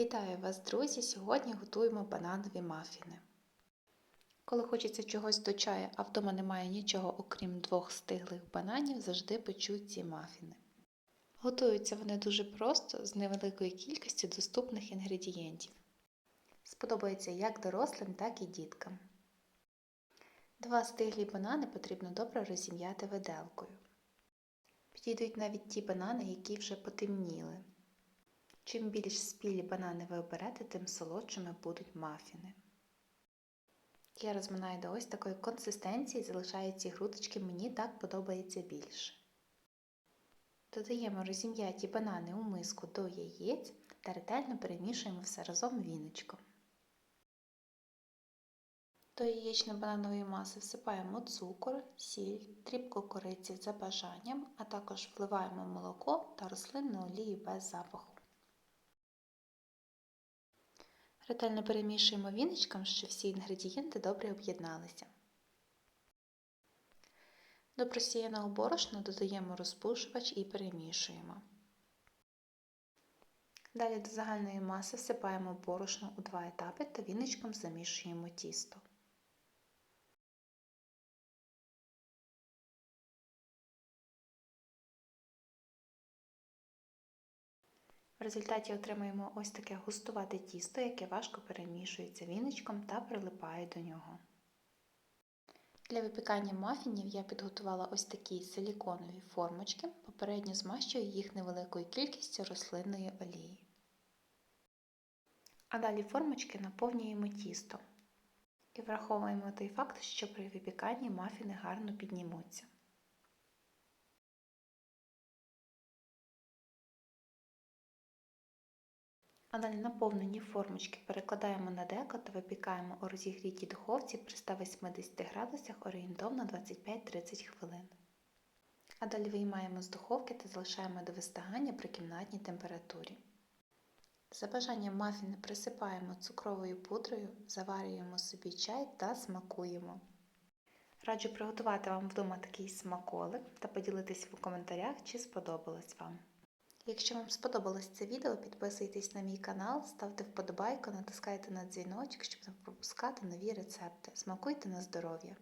Вітаю вас, друзі! Сьогодні готуємо бананові мафіни. Коли хочеться чогось до чаю, а вдома немає нічого, окрім двох стиглих бананів, завжди печу ці мафіни. Готуються вони дуже просто, з невеликою кількістю доступних інгредієнтів. Сподобається як дорослим, так і діткам. Два стиглі банани потрібно добре розім'яти виделкою. Підійдуть навіть ті банани, які вже потемніли. Чим більш спілі банани ви оберете, тим солодшими будуть мафіни. Я розминаю до ось такої консистенції, залишаю ці грудочки, мені так подобається більше. Додаємо розім'яті банани у миску до яєць та ретельно перемішуємо все разом віночком. До яєчно-бананової маси всипаємо цукор, сіль, дрібку кориці за бажанням, а також вливаємо молоко та рослинну олію без запаху. Ретельно перемішуємо віничком, щоб всі інгредієнти добре об'єдналися. До просіяного борошна додаємо розпушувач і перемішуємо. Далі до загальної маси всипаємо борошно у два етапи та віничком замішуємо тісто. В результаті отримаємо ось таке густувате тісто, яке важко перемішується віночком та прилипає до нього. Для випікання мафінів я підготувала ось такі силіконові формочки, попередньо змащую їх невеликою кількістю рослинної олії. А далі формочки наповнюємо тістом і враховуємо той факт, що при випіканні мафіни гарно піднімуться. А далі наповнені формочки перекладаємо на деко та випікаємо у розігрітій духовці при 180 градусах орієнтовно 25-30 хвилин. А далі виймаємо з духовки та залишаємо до вистигання при кімнатній температурі. За бажанням мафіни присипаємо цукровою пудрою, заварюємо собі чай та смакуємо. Раджу приготувати вам вдома такий смаколик та поділитись в коментарях, чи сподобалось вам. Якщо вам сподобалось це відео, підписуйтесь на мій канал, ставте вподобайку, натискайте на дзвіночок, щоб не пропускати нові рецепти. Смакуйте на здоров'я!